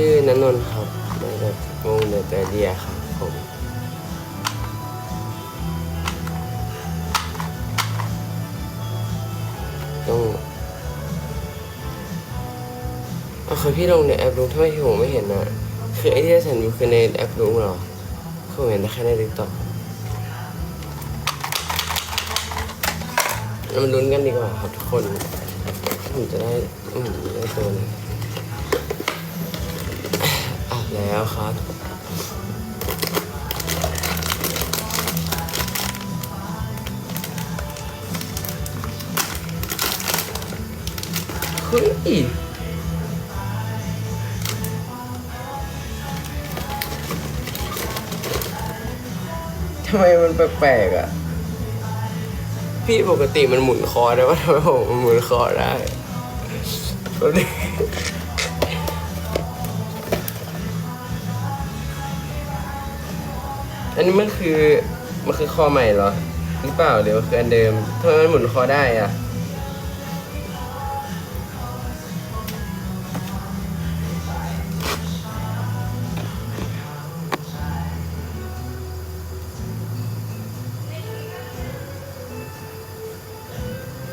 ชื่อนันนนท์ครับมาจากวงเดอะเตเดียครับผมต้องเอาคือพี่ลงในแอปลุงทำไมที่ผมไม่เห็นอะ คือไอ้ที่ฉันอยู่คือในแอปลุงเหรอคือเห็นแต่แค่ในติ๊กต็อกเรามาลุ้นกันดีกว่าครับทุกคนผมจะได้อืมได้ตัวนึงอาบ แล้วครับ เฮ้ย ทำไมมันแปลกๆอะ พี่ปกติมันหมุนคอได้ว่าทำไมผมมันหมุนคอได้แป๊บนึ อันนี้มันคือมันคือคอใหม่เหรอหรือเปล่าเดี๋ยวมันคืออันเดิมทำไมมันหมุนคอได้อะ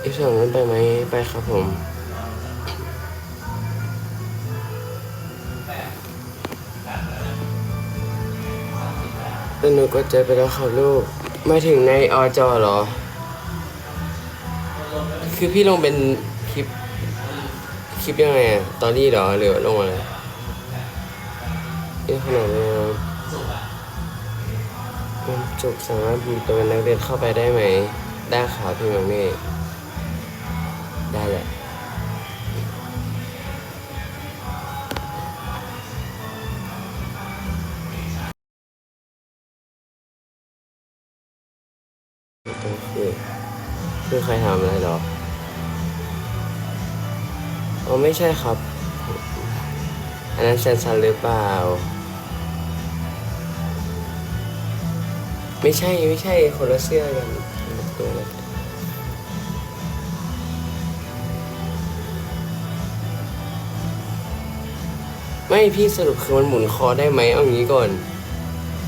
อีกสองนั้นไปไหมไปครับผม แต่หนูก็ใจไปแล้วครับลูก ไม่ถึงในอจอหรอ คือพี่ลงเป็นคลิป คลิปยังไงอะตอรี่หรอหรือลงอะไรเยอะขนาดนี้มันจุกสามารถมีตัวนักเรียนเข้าไปได้ไหม ได้ค่ะพี่มังนี่ได้แหละ ไม่ใช่ครับ อันนั้นแซนซันหรือเปล่า ไม่ใช่ไม่ใช่คนละเสื้อกันตัวลยไม่พี่สรุปคือมันหมุนคอได้ไหมเอางี้ก่อน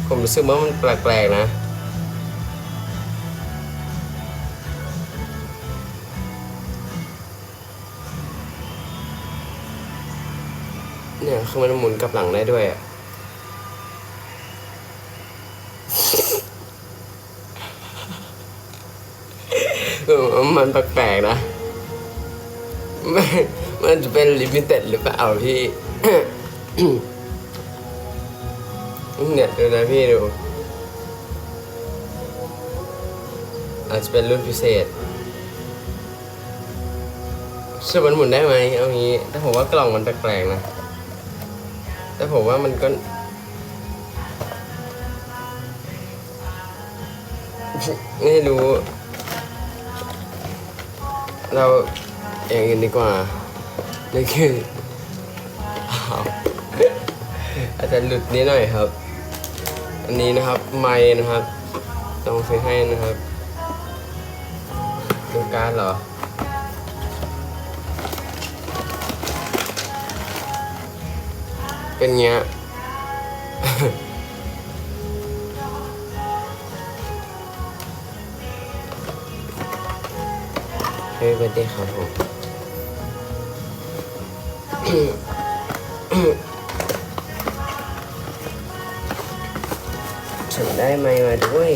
ผมรู้สึกว่ามันแปลกๆนะ เนี่ยคือมันหมุนกลับหลังได้ด้วยอะมันแปลกๆนะม,มันจะเป็นลิมิเต็ดหรือเปล่าพี่เนี่ยดูนะพี่ดูอาจจะเป็นรุ่นพิเศษซึ่งมันหมุนได้ไหมเอางี้แต่ผมว่ากล่องมันแปลกๆนะ แต่ผมว่ามันก็ไม่รู้ เราอย่างอื่นดีกว่านั่คืออาจจะหลุดนิดหน่อยครับ อันนี้นะครับ ไม้นะครับ ต้องซื้อให้นะครับดูการเหรอ เป็นเงี้ยเฮ้ยเป็นเด็กครับผมฉันได้ไมค์มาด้วย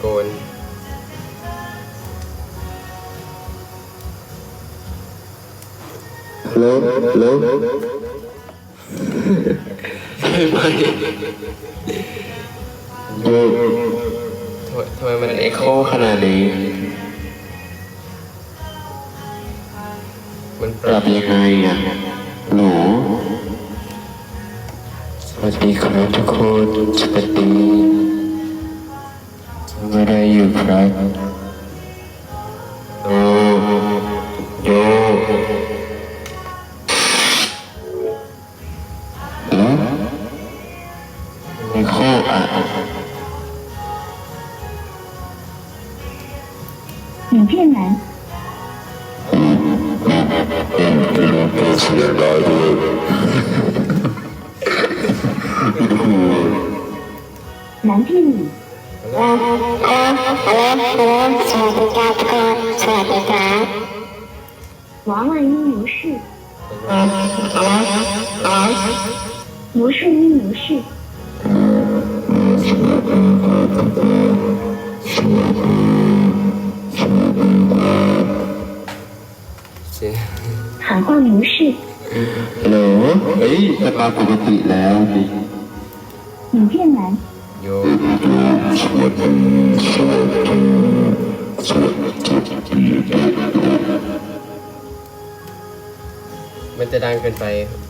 โกนฮัลโหลฮัลโหลไม่ไม่โยทำไมทำไมมันเอ็กโคโคขนาดนี้ มันปปรับยังไงอะหนูสวัสดีครับทุกคนสวัสดี ทำอะไรอยู่ครับโยโยแล้ว ข้ออ่ะ 影片男， เสียงได้ด้วย 男片 娃娃音模式。模式音模式。喊话模式。Hello，哎，他发不给你了。引荐栏。 มันจะดังเกินไป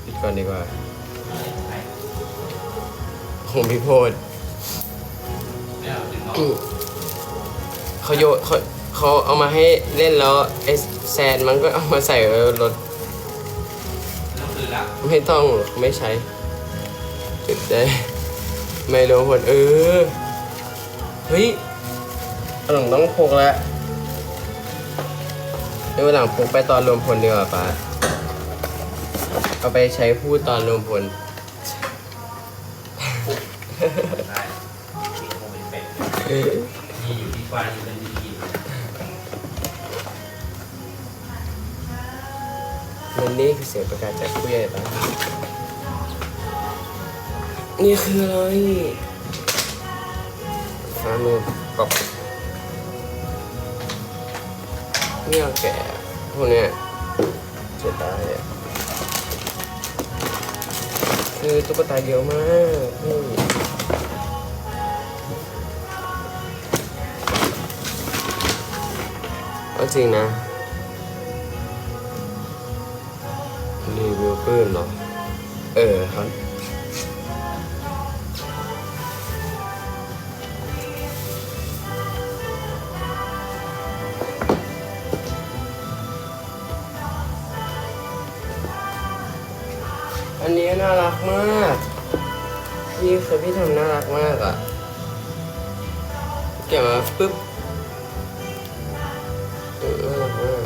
ปิดก่อนดีกว่าผมพี่โพดเขาโยเขาเขาเอามาให้เล่นแล้วไอ้แซนมันก็เอามาใส่รถไม่ต้องไม่ใช้จุดได้ ไม่รู้ผลเออ เฮ้ยหลังต้องพกแล้วเดี๋ยววันหลังพกไปตอนรวมพลดีกว่าป้าเอาไปใช้พูดตอนรวมพลมีอยู่ที่ฟ้าที่เป็นดีมันนี่คือเสียงประกาศจากผู้ใหญ่ป้า นี่คืออะไรฟ้ามือปรับเนี่ยแกะพวกเนี้ยเจ็บตายอะคือตุ๊กตาเยอะมากนี่เอาจริงนะรีวิวปื้มเหรอ เออครับ พี่ทำน่ารักมากอะ่ะเก็บมาปุ๊บน่ารักมาก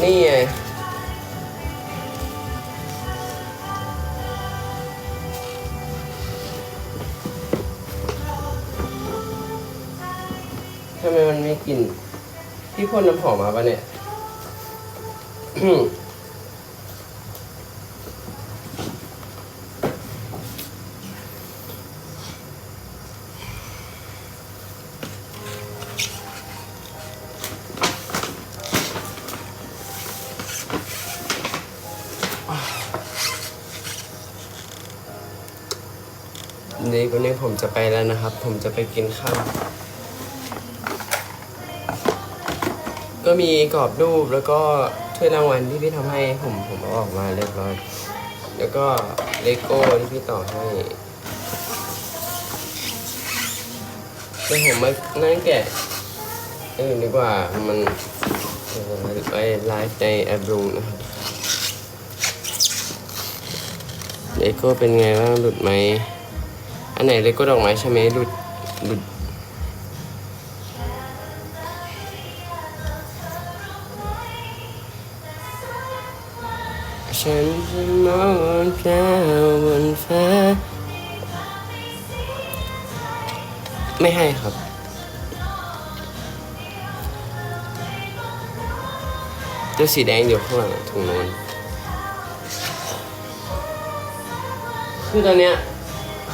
นี่ไงทำไมมันไม่กลิ่นพี่พ่นน้ำหอมมาปะเนี่ย จะไปแล้วนะครับ ผมจะไปกินข้าว ก็มีกรอบรูปแล้วก็ถ้วยรางวัลที่พี่ทำให้ผมผมเอาออกมาเรียบร้อย แล้วก็เลโก้ที่พี่ต่อให้เดี๋ยวผมมานั่งแกะเออดีกว่ามันไปไลฟ์ในแอปรูนะครับเลโก้เป็นไงบ้างหลุดไหม อันไหนเลโก้ดอกไม้ใช่ไหมหลุดหลุดฉันจะมองแก้วบนฟ้า ไม่ให้ครับ ตัวสีแดงอยู่ข้างหลังถุงน้นคือตอนเนี้ย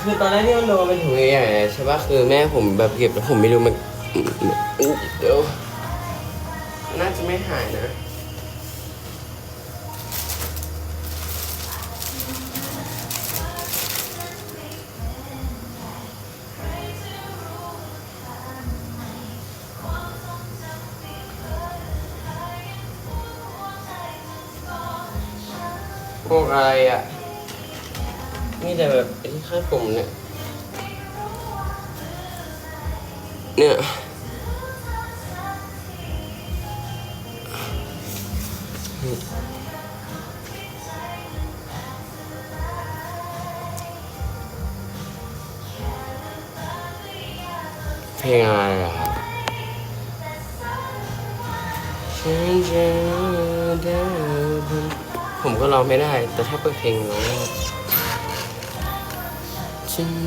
คือตอนแรกที่มันโดนเป็นถุงใหญ่ๆใช่ป่ะคือแม่ผมแบบเก็บแล้วผมไม่รู้มันเดี๋ยวน่าจะไม่หายนะพวกอะไรอะ นี่แต่แบบไอ้ที่คาดผมเนี่ย เนี่ยเพลงอะไรอะครับผมก็ร้องไม่ได้ แต่ถ้าเปิดเพลงร้อง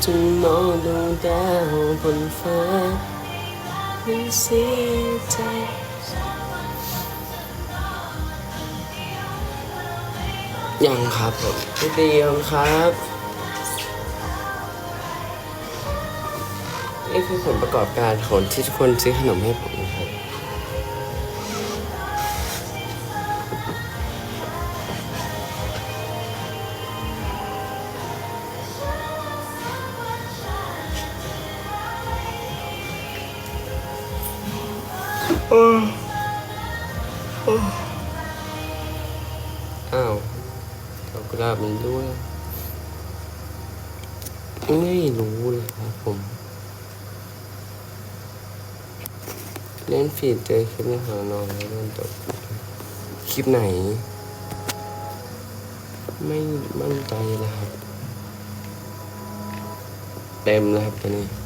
ฉันจึงมองดวงดาวบนฟ้าไม่เสียใจยังครับผมพี่เดียวครับนี่คือผลประกอบการของที่ทุกคนซื้อขนมให้ผม อ้าวดอกกุหลาบมันด้วย ไม่รู้เลยครับผม เล่นฟีดเจอคลิปในหานอนแล้วโดนตกคลิปไหน ไม่มั่นใจเลยครับ เต็มแล้วครับตอนนี้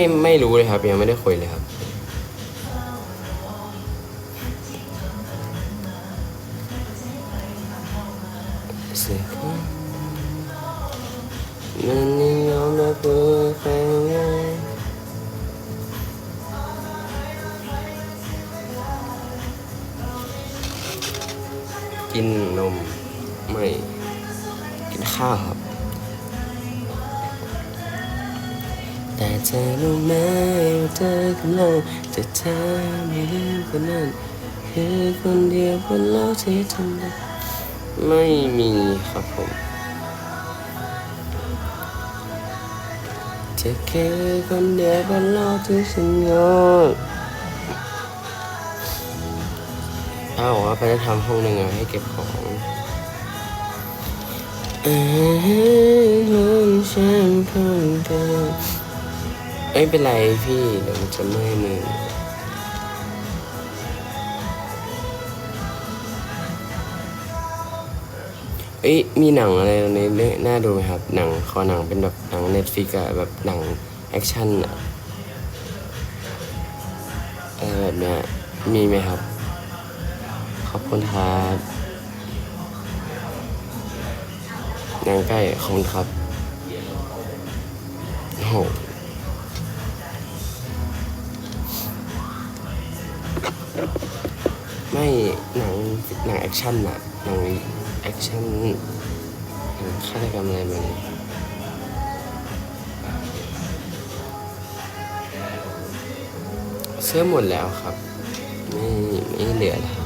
ไม่ไม่รู้เลยครับยังไม่ได้คุยเลยครับเสียงมันไม่ยอมรับตัวใครง่ายกินนม ไม่ กินข้าวครับ ธอรู้ไหมว่าเธอกำลังจะเธอไม่ลืมคนนั้นคือคนเดียวคนเราที่ทำได้ไม่มีครับผมจะคือคนเดียวคนเราที่ฉันยอมถ้าบอกว่าไปจะทำห้องหนึ่งอะให้เก็บของเอ้ยห้องฉันเพิ่งเกิด ไม่เป็นไรพี่เดี๋ยวมันจะเมื่อยมือเอ้ยมีหนังอะไรในเรื่องน่าดูไหมครับ หนังคอหนังเป็นแบบหนังเน็ตฟิกอะแบบหนังแอคชั่นอะอะไรแบบเนี้ยมีไหมครับ ขอบคุณครับหนังใกล้ขอบคุณครับโอ้ ไม่หนังหนังแอคชั่นอะหนังแอคชั่นหนังฆาตกรรมอะไรแบบนี้เสื้อหมดแล้วครับ ไม่ไม่เหลือแล้ว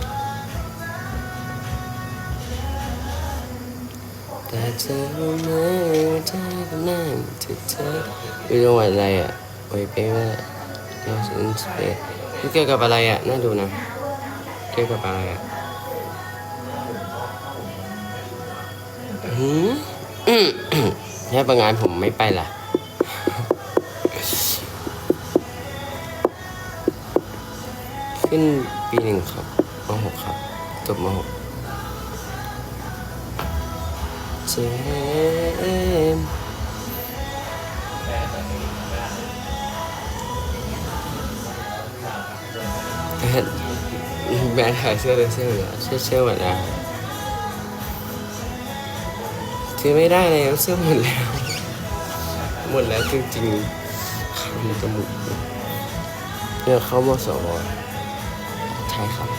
แต่เธอรู้ไหมว่าเธอกำลังจะเธออยู่จังหวัดอะไรอะโอ้ยเป๊ะมากลอสนเจเกี่ยวกับอะไรอะ น่าดูนะ เกี่ยวกับอะไรอะหืมอืมอืมถ้าบางงานผมไม่ไปล่ะขึ้นปีหนึ่งครับมหกครับจบมหกเจม แบรนด์ขายเสื้อเลยเสื้อเหรอเสื้อเสื้อหมดแล้วซื้อไม่ได้แล้วเสื้อหมดแล้ว หมดแล้วจริงๆคันจมูกเนี่ยเข้ามสวใช่ครับ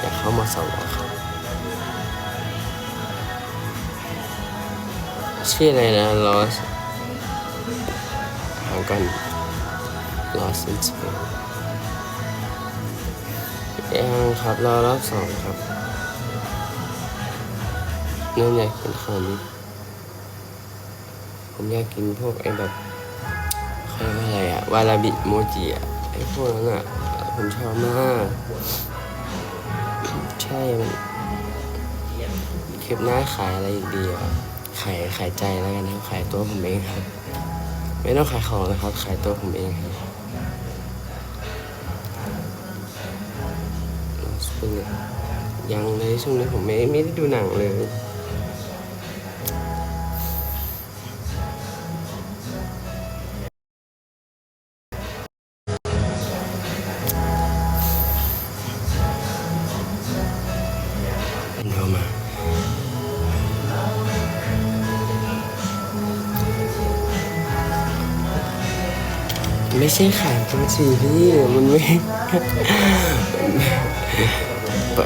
อยากเข้ามสวครับชื่ออะไรนะ Lost หาก่อน Lost in Space ยังครับรอรอบสองครับเนื่องอยากกินขนมผมอยากกินพวกไอ้แบบเขาเรียกว่าอะไรอะวาลาบิโมจิอะไอ้พวกนั้นอะผมชอบมากใช่มันคลิปหน้าขายอะไรอีกดีอะขายขายใจแล้วกันนะครับขายตัวผมเองครับ ไม่ต้องขายของนะครับ ขายตัวผมเองครับ ยังเลยช่วงนี้ผมไม่ไม่ได้ดูหนังเลยมันโทรมาไม่ใช่ขายตัวจีพี่มันไม่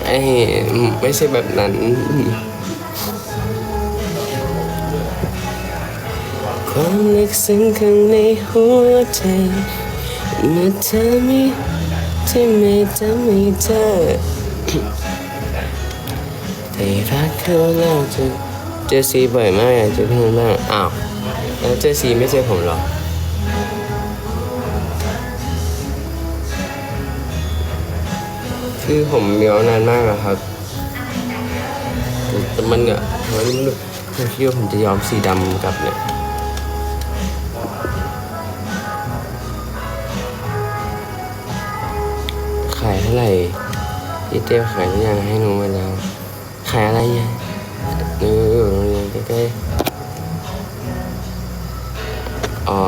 ไอ้ไม่ใช่แบบนั้นความลึกซึ้งข้างในหัวใจเมื่อเธอมีที่ไม่จะไม่เจอแต่รักเขาแล้วจะเจอซีบ่อยมากอยากเจอเพื่อนบ้างอ้าวแล้วเจอซีไม่เจอผมเหรอ คือผมเมียวนานมากอะครับแต่มันอะมันผมคิดว่าผมจะยอมสีดำกับเนี่ยขายเท่าไหร่พี่เต้ขายทุกอย่างให้หนูไปแล้ว ขายอะไรเนี่ยหนูอยู่โรงเรียนใกล้ๆอ๋อ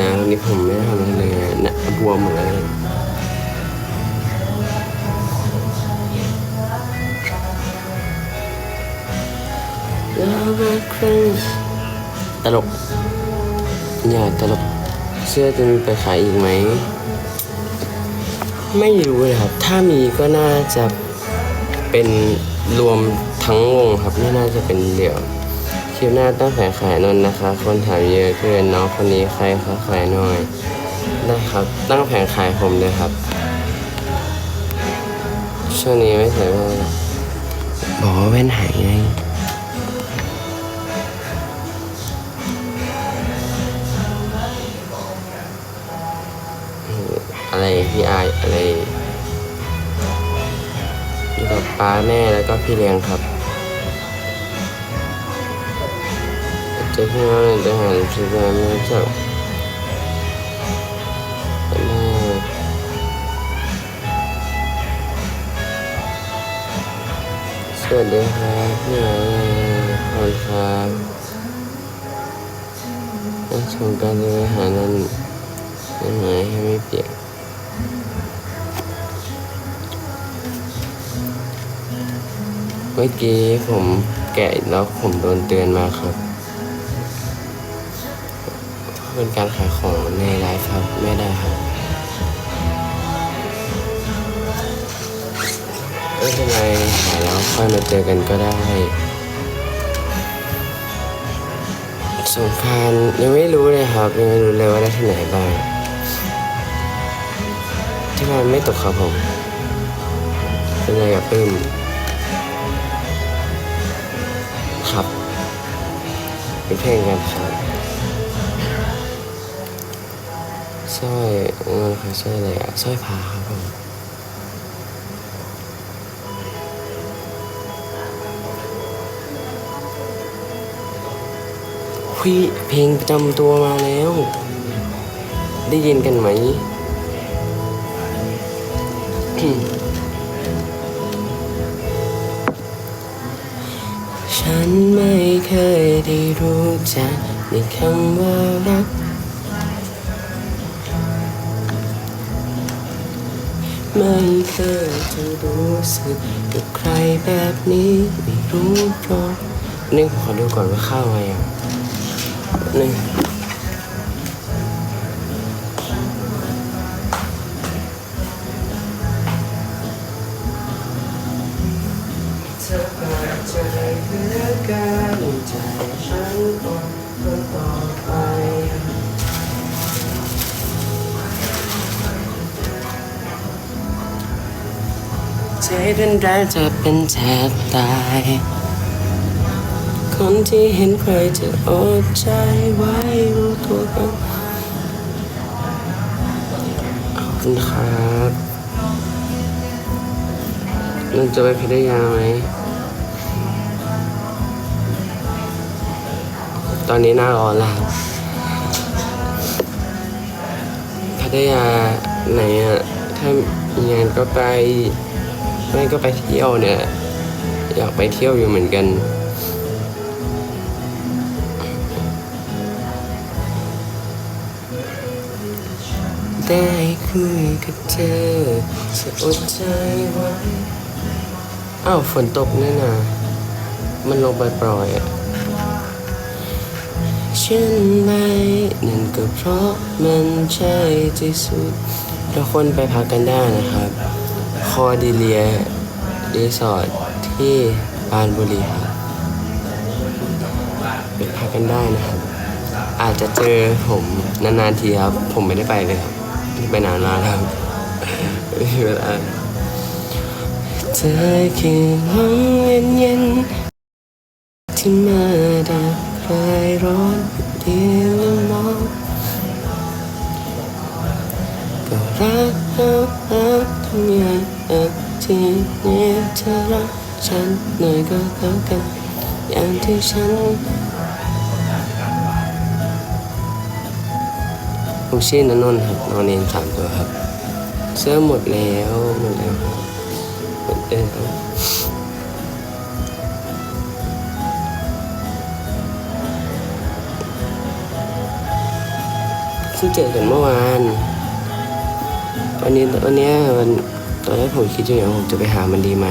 นี่ยวันนี้ผมไม่ได้ทำอะไรเลยนะบวมหมดเลยแล้วรักครั้งตลกอย่าตลกเสื้อจะมีไปขายอีกไหม ไม่รู้เลยครับ ถ้ามีก็น่าจะเป็นรวมทั้งวงครับ ไม่น่าจะเป็นเดี่ยว ลิปหน้าตั้งแผงขายนนท์นะคะ คนถามเยอะเกินน้องคนนี้ใครเขาขายหน่อยได้ครับ ตั้งแผงขายผมเลยครับ ช่วงนี้ไม่ใส่แว่นหรอกบอกว่าแว่นหายไงอะไรพี่อายอะไรอยู่กับป้าแม่แล้วก็พี่เลี้ยงครับ จอพี่น้องจะหาซื้อมาไม่จักสวัสดีครับพี่น้องขอบคุณครับนักชมการจะไปหานั่นต้นไมให้ไม่เปียกเมื่อกี้ผมแกะแล้วผมโดนเตือนมาครับ เป็นการขายของในไลฟ์ครับไม่ได้ครับไม่เป็นไรขายแล้วค่อยมาเจอกันก็ได้สงกรารยังไม่รู้เลยครับ ยังไม่รู้เลยว่าได้ที่ไหนบ้างที่บ้านไม่ตกครับผมเป็นไงกับปึ้มครับเป็นเพลงกันครับ สร้อยเงินค่ะสร้อยอะไรอะสร้อยพาครับผมหุยเพลงประจำตัวมาแล้ว ได้ยินกันไหมฉันไม่เคยได้รู้จักในคำว่ารัก ไม่เคยจะรู้สึกกับใครแบบนี้ไม่รู้เพราะนี่ขอดูก่อนว่าเข้าไงอะนี่ ใจเป็นแรงจะเป็นแทบตาย คนที่เห็นใครจะอดใจไว้รู้ตัวกันขอบคุณครับเราจะไปพิทยาไหม ตอนนี้หน้าร้อนแล้วพัทยาไหนอะถ้ามีงานก็ไป ไม่ก็ไปเที่ยวเนี่ย อยากไปเที่ยวอยู่เหมือนกัน ได้คุยกับเธอจะอดใจไว้อ้าวฝนตกนี่นะมันลงไปปล่อยอะฉันไม่นั่นก็เพราะมันใช่ที่สุดทุกคนไปพักกันได้นะครับ คอดีเลียรีสอร์ทที่ปานบุรีครับไปพักกันได้นะครับ อาจจะเจอผมนานๆทีครับ ผมไม่ได้ไปเลยครับ ไปนานมากแล้วครับไม่มีเวลาเธอคือลมเย็นๆที่มาดับคลายร้อนเดียวมองก็รักรักรั เธอรักฉันหน่อยก็แล้วกัน อย่างที่ฉันผมชื่อนนนท์ครับนอนเรียนสามตัวครับ เสื้อหมดแล้วหมดแล้วหมดแล้วเพิ่งเจอกันเมื่อวาน วันนี้วันนี้วัน อนแรกผมคิดอยู่อย่างผมจะไปหามันดีไหม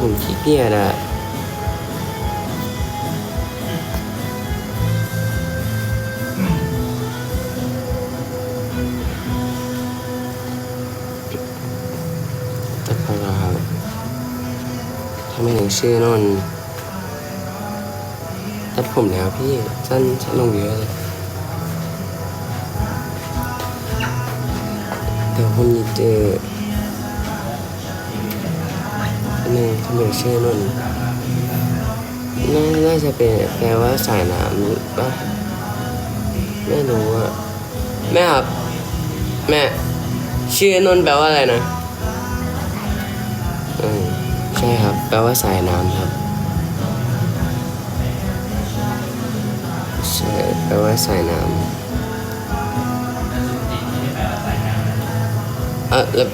ผมขี้เกียจอะแต่พอเราครับทำไมถึงชื่อนนตัดผมแล้วพี่สั้นสั้นลงเยอะเลยเดี๋ยวพรุ่งนี้เจอ นหนึ่งทำไมชื่อนนท์น่าน่าจะเป็นแปลว่าสายน้ำปะไม่รู้อะแม่ครับ แม่ ชื่อนนท์แปลว่าอะไรนะอืมใช่ครับ แปลว่าสายน้ำครับใช่แปลว่าสายน้ำเออแล้ว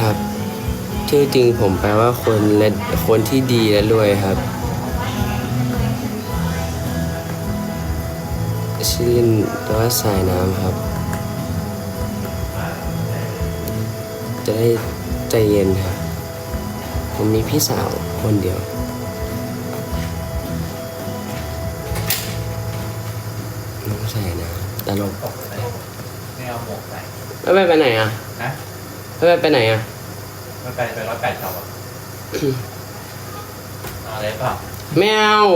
ครับ ชื่อจริงผมแปลว่าคนและคนที่ดีและรวยครับ ชื่อเล่นแปลว่าสายน้ำครับ จะได้ใจเย็นครับ ผมมีพี่สาวคนเดียวน้องใส่นะตลกตกเลยไม่เอาหมวกใส่แล้วไปไปไหนอะนะ แล้วไปไปไหนอะไม่ไปไปร้อยแปดชอบอะเอาอะไรเปล่าแมว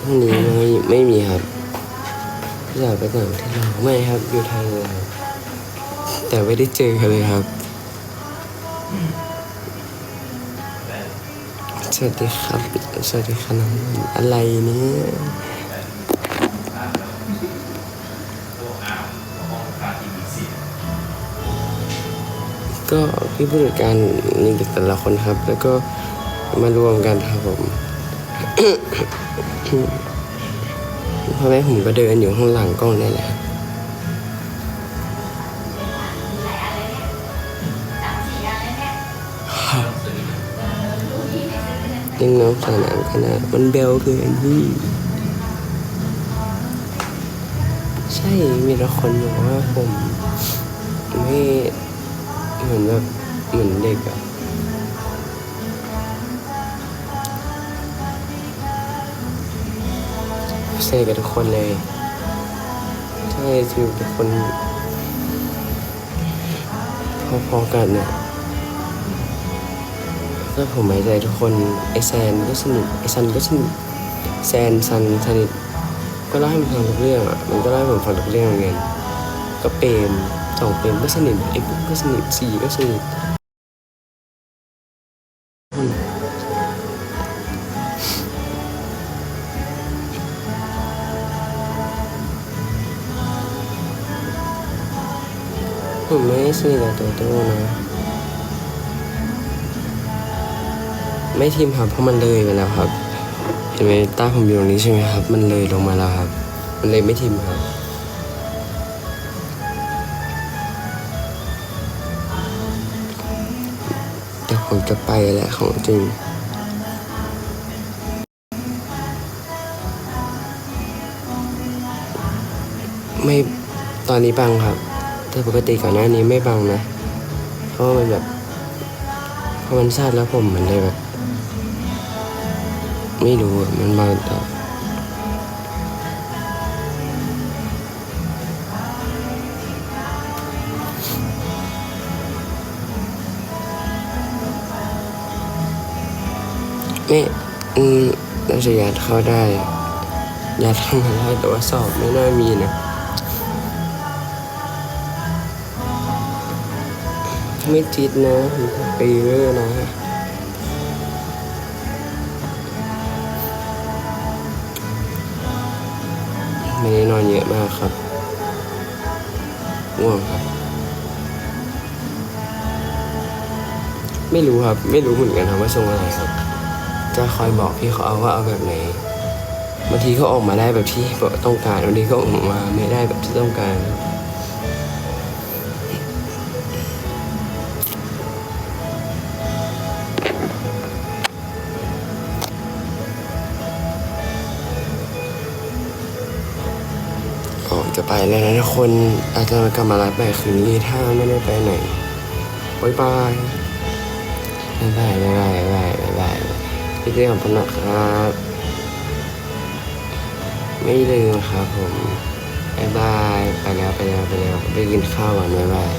พรุ่งนี้ไม่ไม่มีครับอยากไปต่างประเทศเราไม่ครับ อยู่ไทยเลยครับแต่ไม่ได้เจอกันเลยครับ สวัสดีครับ สวัสดีครับน้องนุ่นอะไรเนี่ย ก็พี่ผู้จัดการนี่แต่ละคนครับ แล้วก็มารวมกันครับผมพ่อแม่ผมก็เดินอยู่ข้างหลังกล้องนี่แหละครับยังน้องสนามขนาดมันเบลเกินพี่ใช่มีแต่คนบอกว่าผมไม่ เหมือนแบบเหมือนเด็กอะเซกับทุกคนเลยใช่คือทุกคน พอๆกันเนี่ยก็ผมหมายใจทุกคนไอแซนก็สนิทไอซันก็สนิทแซนซันสนิทก็เล่าให้มันฟังทุกเรื่องอะมันก็เล่าให้ผมฟังทุกเรื่องเหมือนกันก็เปรม สองเปรมก็สนิทไอ้ปุ๊กก็สนิทสี่ก็สนิทผมไม่สนิทกับโตโต้นะไม่ทีมครับเพราะมันเลยไปแล้วครับเห็นไหมต้ผมอยู่ตรงนี้ใช่ไหมครับ มันเลยลงมาแล้วครับ มันเลยไม่ทีมครับ ผมจะไปแหละของจริงไม่ตอนนี้บังครับ แต่ปกติก่อนหน้านี้ไม่บังนะ เพราะมันแบบพอมันซาดแล้วผมมันเลยแบบ ไม่รู้อะมันมา ไม่อืมน่าจะยัดเข้าได้ยัดเข้ามาได้แต่ว่าสอบไม่น่ามีนะไม่จิตนะไปเรื่อนะไม่ได้นอนเยอะมากครับง่วงครับ ไม่รู้ครับ ไม่รู้เหมือนกันครับว่าทรงอะไรครับ จะคอยบอกพี่เขาเอาว่าเอาแบบไหนบางทีก็ออกมาได้แบบที่ต้องการบางทีก็ออกมาไม่ได้แบบที่ต้องการออกจะไปแล้วนะทุกคนอาจจะมากลับมารับใหม่คืนนี้ถ้าไม่ได้ไปไหนบ๊ายบายบ๊ายบายบ๊าย พี่เรื่องของผมนะครับ ไม่ลืมครับผมบายบาย ไปแล้วไปแล้วไปแล้วไปกินข้าวก่อนบายบาย